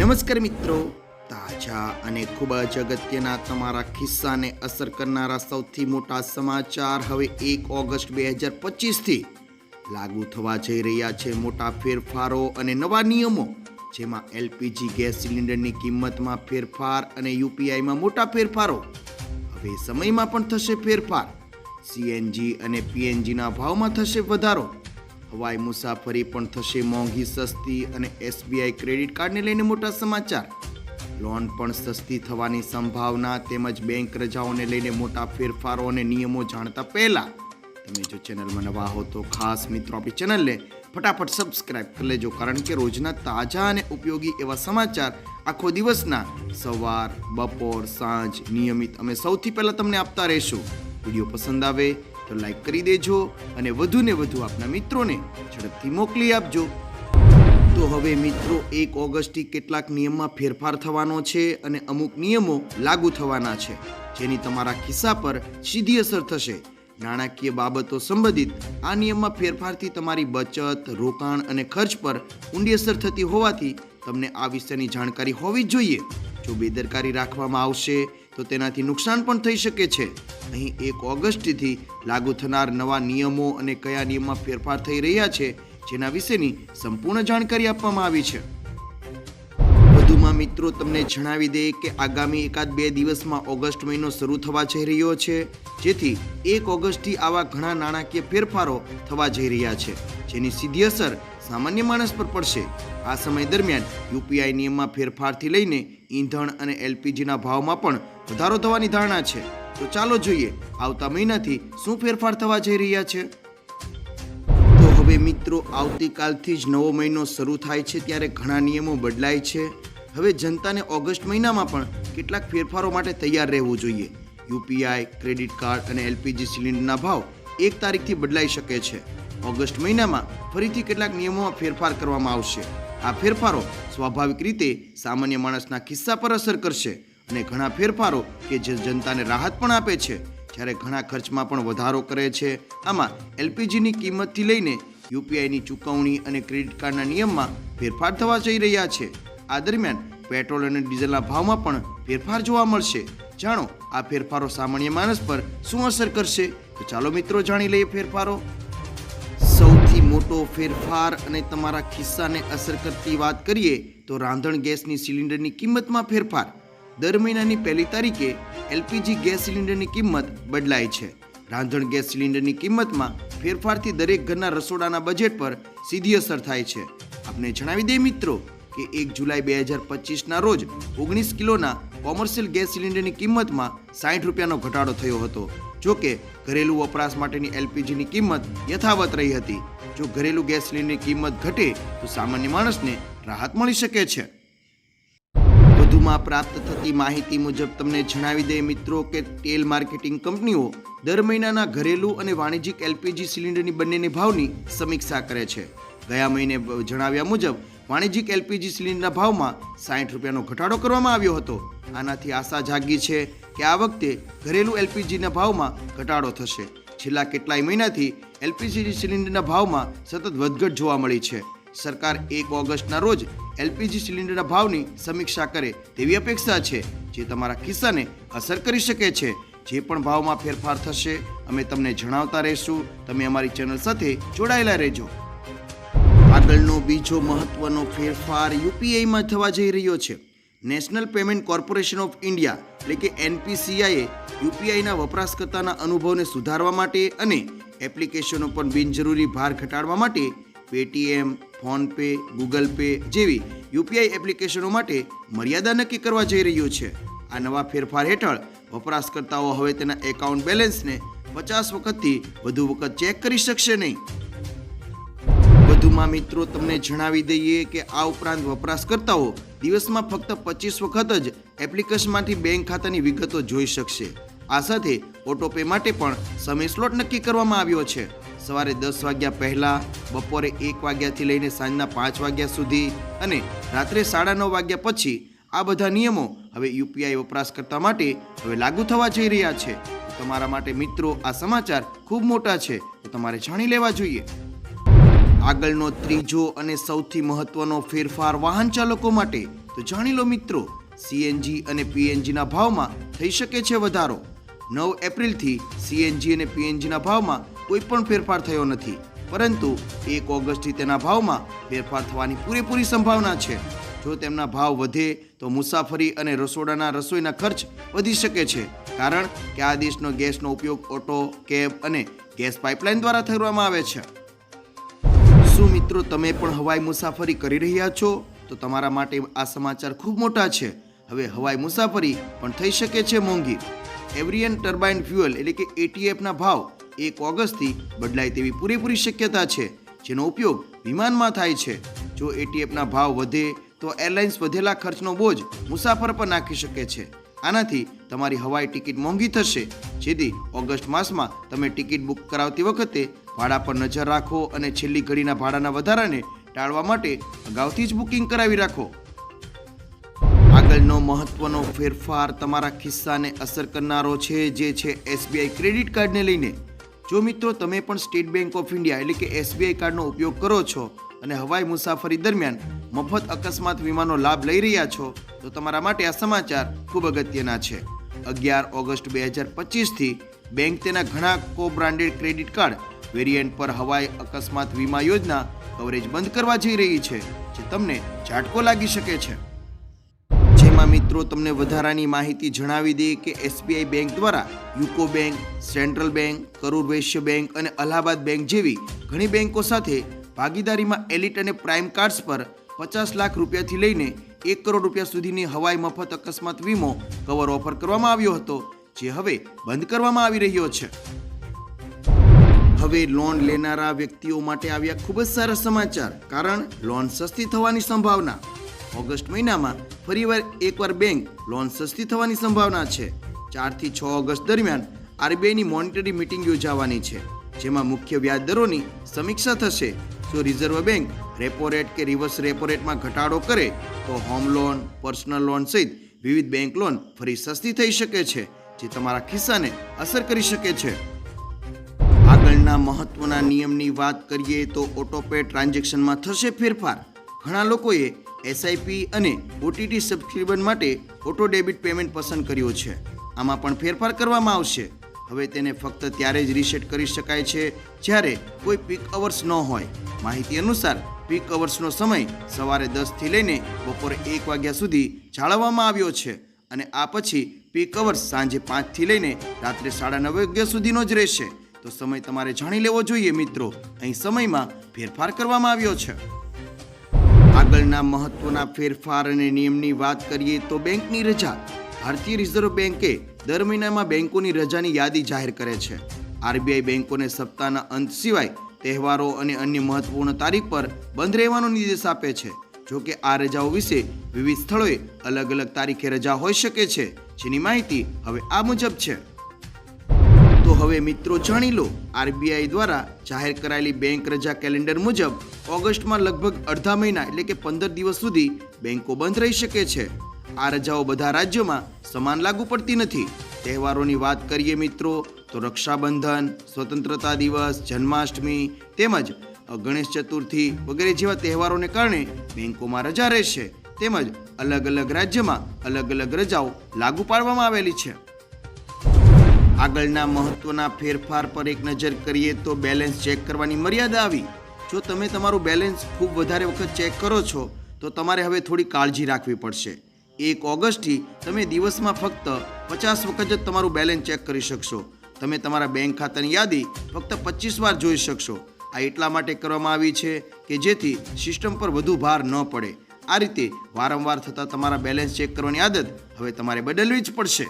નમસ્કાર મિત્રો. તાજા અને ખૂબ જ અગત્યના તમારા ખિસ્સાને અસર કરનારા સૌથી મોટા સમાચાર હવે એક ઓગસ્ટ બે હજાર પચીસથી લાગુ થવા જઈ રહ્યા છે મોટા ફેરફારો અને નવા નિયમો, જેમાં એલપીજી ગેસ સિલિન્ડરની કિંમતમાં ફેરફાર અને યુપીઆઈમાં મોટા ફેરફારો. હવે સમયમાં પણ થશે ફેરફાર. સીએનજી અને પીએનજીના ભાવમાં થશે વધારો. હવાઈ મુસાફરી પણ થશે મોંઘી સસ્તી અને એસબીઆઈ ક્રેડિટ કાર્ડને લઈને મોટા સમાચાર. લોન પણ સસ્તી થવાની સંભાવના તેમજ બેંક રજાઓને લઈને મોટા ફેરફારો અને નિયમો જાણતા પહેલા તમે જો ચેનલમાં નવા હો તો ખાસ મિત્રો આપણી ચેનલને ફટાફટ સબસ્ક્રાઇબ કરી લેજો, કારણ કે રોજના તાજા અને ઉપયોગી એવા સમાચાર આખો દિવસના સવાર, બપોર, સાંજ નિયમિત અમે સૌથી પહેલાં તમને આપતા રહીશું. વીડિયો પસંદ આવે તો લાઈક કરી દેજો અને વધુને વધુ આપના મિત્રોને ઝડપથી મોકલી આપજો. તો હવે મિત્રો, એક ઓગસ્ટથી કેટલાક નિયમમાં ફેરફાર થવાનો છે અને અમુક નિયમો લાગુ થવાના છે, જેની તમારા ખિસ્સા પર સીધી અસર થશે. નાણાકીય બાબતો સંબંધિત આ નિયમમાં ફેરફારથી તમારી બચત, રોકાણ અને ખર્ચ પર ઊંડી અસર થતી હોવાથી તમને આ વિષયની જાણકારી હોવી જ જોઈએ. જો બેદરકારી રાખવામાં આવશે તો તેનાથી નુકસાન પણ થઈ શકે છે. અહીં એક ઓગસ્ટથી લાગુ થનાર નવા નિયમો અને કયા નિયમમાં ફેરફાર થઈ રહ્યા છે જેના વિશેની સંપૂર્ણ જાણકારી આપવામાં આવી છે. વધુમાં મિત્રો, તમને જણાવી દઈએ કે આગામી એકાદ બે દિવસમાં ઓગસ્ટ મહિનો શરૂ થવા જઈ રહ્યો છે, જેથી એક ઓગસ્ટથી આવા ઘણા નાણાકીય ફેરફારો થવા જઈ રહ્યા છે. જેની સીધી અસર સામાન્ય માણસ પર પડશે. આ સમય દરમિયાન યુપીઆઈ નિયમમાં ફેરફારથી લઈને ઈંધણ અને એલપીજીના ભાવમાં પણ વધારો થવાની ધારણા છે. તો ચાલો જોઈએ, આવતા મહિનાથી શું ફેરફાર થવા જઈ રહ્યા છે? તો હવે મિત્રો, આવતીકાલથી જ નવો મહિનો શરૂ થાય છે ત્યારે ઘણા નિયમો બદલાય છે. હવે જનતાને ઓગસ્ટ મહિનામાં પણ કેટલાક ફેરફારો માટે તૈયાર રહેવું જોઈએ. યુપીઆઈ ક્રેડિટ કાર્ડ અને એલપીજી સિલિન્ડરના ભાવ એક તારીખથી બદલાઈ શકે છે. ઓગસ્ટ મહિનામાં ફરીથી કેટલાક નિયમોમાં ફેરફાર કરવામાં આવશે. આ ફેરફારો સ્વાભાવિક રીતે સામાન્ય માણસના ખિસ્સા પર અસર કરશે અને ઘણા ફેરફારો કે જે જનતાને રાહત પણ આપે છે, જ્યારે ઘણા ખર્ચમાં પણ વધારો કરે છે. આમાં એલપીજીની કિંમતથી લઈને યુપીઆઈની ચૂકવણી અને ક્રેડિટ કાર્ડના નિયમમાં ફેરફાર થવા જઈ રહ્યા છે. આ દરમિયાન પેટ્રોલ અને ડીઝલના ભાવમાં પણ ફેરફાર જોવા મળશે. જાણો, આ ફેરફારો સામાન્ય માણસ પર શું અસર કરશે? તો ચાલો મિત્રો જાણી લઈએ ફેરફારો. મોટો ફેરફાર અને તમારા ખિસ્સાને અસર કરતી વાત કરીએ, તો રાંધણ ગેસની સિલિન્ડરની કિંમતમાં ફેરફાર. દર મહિનાની પહેલી તારીખે એલપીજી ગેસ સિલિન્ડરની કિંમત બદલાય છે. રાંધણ ગેસ સિલિન્ડરની કિંમતમાં ફેરફારથી દરેક ઘરના રસોડાના બજેટ પર સીધી અસર થાય છે. આપને જણાવી દઈએ મિત્રો કે એક જુલાઈ બે હજાર પચીસના રોજ ઓગણીસ કિલોના કોમર્શિયલ ગેસ સિલિન્ડરની કિંમતમાં સાઠ રૂપિયાનો ઘટાડો થયો હતો. જો કે ઘરેલું વપરાશ માટેની એલપીજીની કિંમત યથાવત રહી હતી. જો ઘરેલું ગેસ સિલિન્ડરની કિંમત ઘટે, તો સામાન્ય માણસને રાહત મળી શકે છે. વધુમાં પ્રાપ્ત થતી માહિતી મુજબ તમને જણાવી દઈએ મિત્રો કે તેલ માર્કેટિંગ કંપનીઓ દર મહિનાના ઘરેલું અને વાણિજ્યિક એલપીજી સિલિન્ડરની બંનેની ભાવની સમીક્ષા કરે છે. ગયા મહિને જણાવ્યા મુજબ, વાણિજ્યિક એલપીજી સિલિન્ડરના ભાવમાં સાઠ રૂપિયાનો ઘટાડો કરવામાં આવ્યો હતો. આનાથી આશા જાગી છે કે આ વખતે ઘરેલું એલપીજીના ભાવમાં ઘટાડો થશે. છેલ્લા કેટલાય મહિનાથી એલપીજી સિલિન્ડરના ભાવમાં સતત વધઘટ જોવા મળી છે. સરકાર એક ઓગસ્ટના રોજ એલપીજી સિલિન્ડરના ભાવની સમીક્ષા કરે તેવી અપેક્ષા છે, જે તમારા ખિસ્સાને અસર કરી શકે છે. જે પણ ભાવમાં ફેરફાર થશે, અમે તમને જણાવતા રહીશું. તમે અમારી ચેનલ સાથે જોડાયેલા રહેજો. આગળનો બીજો મહત્વનો ફેરફાર યુપીઆઈમાં થવા જઈ રહ્યો છે. National payment corporation of India, એટલે કે એનપીસીઆઈએ, યુપીઆઈના વપરાશકર્તાના અનુભવને સુધારવા માટે અને એપ્લિકેશનો પર બિનજરૂરી ભાર ઘટાડવા માટે પેટીએમ, ફોનપે, ગૂગલ પે જેવી યુપીઆઈ એપ્લિકેશનો માટે મર્યાદા નક્કી કરવા જઈ રહ્યું છે. આ નવા ફેરફાર હેઠળ વપરાશકર્તાઓ હવે તેના એકાઉન્ટ બેલેન્સને પચાસ વખતથી વધુ વખત ચેક કરી શકશે નહીં. વધુમાં મિત્રો, તમને જણાવી દઈએ કે આ ઉપરાંત વપરાશકર્તાઓ દિવસમાં ફક્ત પચીસ વખત જ એપ્લિકેશનમાંથી બેંક ખાતાની વિગતો જોઈ શકશે. આ સાથે ઓટોપે માટે પણ સમય સ્લોટ નક્કી કરવામાં આવ્યો છે. સવારે દસ વાગ્યા પહેલાં, બપોરે એક વાગ્યાથી લઈને સાંજના પાંચ વાગ્યા સુધી અને રાત્રે સાડા નવ વાગ્યા પછી આ બધા નિયમો હવે યુપીઆઈ વપરાશકર્તા માટે હવે લાગુ થવા જઈ રહ્યા છે. તમારા માટે મિત્રો આ સમાચાર ખૂબ મોટા છે, તો તમારે જાણી લેવા જોઈએ. આગળનો ત્રીજો અને સૌથી મહત્વનો ફેરફાર વાહન ચાલકો માટે, તો જાણી લો મિત્રો સીએનજી અને પીએનજીના ભાવમાં થઈ શકે છે વધારો. નવ એપ્રિલથી સીએનજી અને પીએનજીના ભાવમાં કોઈ પણ ફેરફાર થયો નથી. પરંતુ એક ઓગસ્ટથી તેના ભાવમાં ફેરફાર થવાની પૂરેપૂરી સંભાવના છે. જો તેમના ભાવ વધે તો મુસાફરી અને રસોડાના રસોઈના ખર્ચ વધી શકે છે. કારણ કે આ દેશનો ગેસનો ઉપયોગ ઓટો, કેબ અને ગેસ પાઇપલાઇન દ્વારા કરવામાં આવે છે. શું મિત્રો તમે પણ હવાઈ મુસાફરી કરી રહ્યા છો? તો તમારા માટે આ સમાચાર ખૂબ મોટા છે. હવે હવાઈ મુસાફરી પણ થઈ શકે છે મોંઘી. એવરિયન ટર્બાઇન ફ્યુઅલ એટલે કે એટીએફના ભાવ એક ઓગસ્ટથી બદલાય તેવી પૂરેપૂરી શક્યતા છે, જેનો ઉપયોગ વિમાનમાં થાય છે. જો એટીએફના ભાવ વધે, તો એરલાઇન્સ વધેલા ખર્ચનો બોજ મુસાફર પર નાખી શકે છે. આનાથી તમારી હવાઈ ટિકિટ મોંઘી થશે. જેથી ઓગસ્ટ માસમાં તમે ટિકિટ બુક કરાવતી વખતે ભાડા પર નજર રાખો અને છેલ્લી ઘડીના ભાડાના વધારાને ટાળવા માટે અગાઉથી જ બુકિંગ કરાવી રાખો. આગળનો મહત્વનો ફેરફાર તમારા ખિસ્સાને અસર કરનારો છે, જે છે એસબીઆઈ ક્રેડિટ કાર્ડને લઈને. જો મિત્રો, તમે પણ સ્ટેટ બેંક ઓફ ઇન્ડિયા એટલે કે એસબીઆઈ કાર્ડનો ઉપયોગ કરો છો અને હવાઈ મુસાફરી દરમિયાન મફત અકસ્માત વીમાનો લાભ લઈ રહ્યા છો, તો તમારા માટે આ સમાચાર ખૂબ અગત્યના છે. અગિયાર ઓગસ્ટ બે હજાર પચીસથી બેંક તેના ઘણા કો બ્રાન્ડેડ ક્રેડિટ કાર્ડ વેરિયન્ટ પર હવાઈ અકસ્માત વીમા યોજના કવરેજ બંધ કરવા જઈ રહી છે, જે તમને ઝાટકો લાગી શકે છે. જેમાં મિત્રો તમને વધારાની માહિતી જણાવી દઈએ કે એસબીઆઈ બેંક દ્વારા UCO bank, central bank, Karur Vysya bank અને અલ્હાબાદ બેંક જેવી ઘણી બેંકો સાથે ભાગીદારીમાં એલિટ અને પ્રાઇમ કાર્ડ્સ પર પચાસ લાખ રૂપિયાથી લઈને એક કરોડ રૂપિયા સુધીની હવાઈ મફત અકસ્માત વીમો કવર ઓફર કરવામાં આવ્યો હતો, જે હવે બંધ કરવામાં આવી રહ્યો છે. હવે લોન લેનારા વ્યક્તિઓ માટે આવ્યા ખૂબ જ સારા સમાચાર, કારણ લોન સસ્તી થવાની સંભાવના ઓગસ્ટ મહિનામાં ફરીવાર એકવાર બેંક લોન સસ્તી થવાની સંભાવના છે. ચારથી છ ઓગસ્ટ દરમિયાન આરબીઆઈની મોનિટરી મિટિંગ યોજાવાની છે, જેમાં મુખ્ય વ્યાજ દરોની સમીક્ષા થશે. જો રિઝર્વ બેંક રેપો રેટ કે રિવર્સ રેપો રેટમાં ઘટાડો કરે, તો હોમ લોન, પર્સનલ લોન સહિત વિવિધ બેંક લોન ફરી સસ્તી થઈ શકે છે, જે તમારા ખિસ્સાને અસર કરી શકે છે. આગળના મહત્વના નિયમની વાત કરીએ તો ઓટોપે ટ્રાન્ઝેક્શનમાં થશે ફેરફાર. ઘણા લોકોએ એસઆઈપી અને ઓટીટી સબસ્ક્રિપ્શન માટે ઓટો ડેબિટ પેમેન્ટ પસંદ કર્યો છે. આમાં પણ ફેરફાર કરવામાં આવશે. હવે તેને ફક્ત ત્યારે જ રીસેટ કરી શકાય છે જ્યારે કોઈ પીક અવર્સ ન હોય. માહિતી અનુસાર પીક અવર્સનો સમય સવારે દસથી લઈને બપોરે એક વાગ્યા સુધી જાળવવામાં આવ્યો છે અને આ પછી પીક અવર્સ સાંજે પાંચથી લઈને રાત્રે સાડા નવ વાગ્યા સુધીનો જ રહેશે. તો સમય તમારે જાણી લેવો જોઈએ મિત્રો. અહીં સમયમાં ફેરફાર કરવામાં આવ્યો છે. આગળના મહત્વના ફેરફાર અને નિયમની વાત કરીએ તો બેંકની રજા. ભારતીય રિઝર્વ બેંકે દર મહિનામાં બેંકોની રજાની યાદી જાહેર કરે છે. આરબીઆઈ બેંકોને સપ્તાહના અંત સિવાય તહેવારો અને અન્ય મહત્વપૂર્ણ તારીખ પર બંધ રહેવાનો નિર્દેશ આપે છે. જો કે આ રજાઓ વિશે વિવિધ સ્થળોએ અલગ અલગ તારીખે રજા હોઈ શકે છે, જેની માહિતી હવે આ મુજબ છે. તો હવે મિત્રો જાણી લો, આરબીઆઈ દ્વારા જાહેર કરાયેલી બેંક રજા કેલેન્ડર મુજબ ઓગસ્ટમાં લગભગ અડધા મહિના એટલે કે પંદર દિવસ સુધી બેંકો બંધ રહી શકે છે. આ રજાઓ બધા રાજ્યોમાં સમાન લાગુ પડતી નથી. તહેવારોની વાત કરીએ મિત્રો, તો રક્ષાબંધન, સ્વતંત્રતા દિવસ, જન્માષ્ટમી તેમજ ગણેશ ચતુર્થી વગેરે જેવા તહેવારોને કારણે બેંકોમાં રજા રહેશે. તેમજ અલગ અલગ રાજ્યમાં અલગ અલગ રજાઓ લાગુ પાડવામાં આવેલી છે. આગળના મહત્વના ફેરફાર પર એક નજર કરીએ તો બેલેન્સ ચેક કરવાની મર્યાદા આવી. જો તમે તમારું બેલેન્સ ખૂબ વધારે વખત ચેક કરો છો, તો તમારે હવે થોડી કાળજી રાખવી પડશે. એક ઓગસ્ટથી તમે દિવસમાં ફક્ત પચાસ વખત જ તમારું બેલેન્સ ચેક કરી શકશો. તમે તમારા બેંક ખાતાની યાદી ફક્ત પચીસ વાર જોઈ શકશો. આ એટલા માટે કરવામાં આવી છે કે જેથી સિસ્ટમ પર વધુ ભાર ન પડે. આ રીતે વારંવાર થતાં તમારા બેલેન્સ ચેક કરવાની આદત હવે તમારે બદલવી જ પડશે.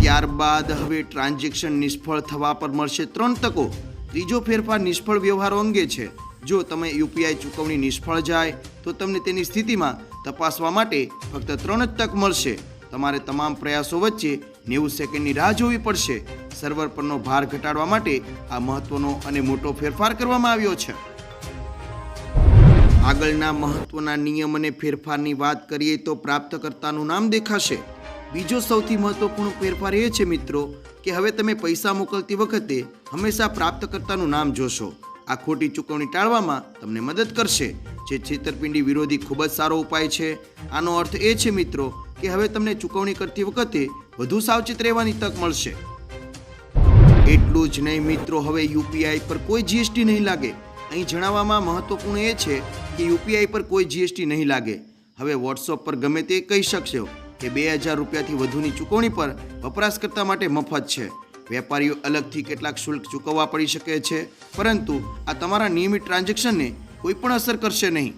ત્યારબાદ હવે ટ્રાન્ઝેક્શન નિષ્ફળ થવા પર મળશે ત્રણ તકો. ત્રીજો ફેરફાર નિષ્ફળ વ્યવહારો અંગે છે. જો તમે યુપીઆઈ ચૂકવણી નિષ્ફળ જાય, તો તમને તેની સ્થિતિમાં તપાસવા માટે ફક્ત ત્રણ જ તક મળશે. તમારે તમામ પ્રયાસો વચ્ચે નેવું સેકન્ડની રાહ જોવી પડશે. સર્વર પરનો ભાર ઘટાડવા માટે આ મહત્વનો અને મોટો ફેરફાર કરવામાં આવ્યો છે. આગળના મહત્વના નિયમ અને ફેરફારની વાત કરીએ તો પ્રાપ્તકર્તાનું નામ દેખાશે. બીજો સૌથી મહત્વપૂર્ણ ફેરફાર એ છે, મિત્રો કે હવે તમે પૈસા મોકલતી વખતે હંમેશા પ્રાપ્તકર્તાનું નામ જોશો. આ ખોટી ચૂકવણી ટાળવામાં તમને મદદ કરશે. જે છેતરપિંડી વિરોધી ખૂબ જ સારો ઉપાય છે. આનો અર્થ એ છે મિત્રો કે હવે તમને ચૂકવણી કરતી વખતે વધુ સાવચેત રહેવાની તક મળશે. એટલું જ નહીં મિત્રો, હવે યુપીઆઈ પર કોઈ જીએસટી નહીં લાગે. અહીં જણાવવામાં મહત્વપૂર્ણ એ છે કે યુપીઆઈ પર કોઈ જીએસટી નહીં લાગે. હવે વોટ્સઅપ પર ગમે તે કહી શકશો. કે બે હજાર રૂપિયાથી વધુની ચૂકવણી પર વપરાશકર્તા માટે મફત છે. વેપારીઓ અલગથી કેટલાક શુલ્ક ચૂકવવા પડી શકે છે, પરંતુ આ તમારા નિયમિત ટ્રાન્ઝેક્શનને કોઈ પણ અસર કરશે નહીં.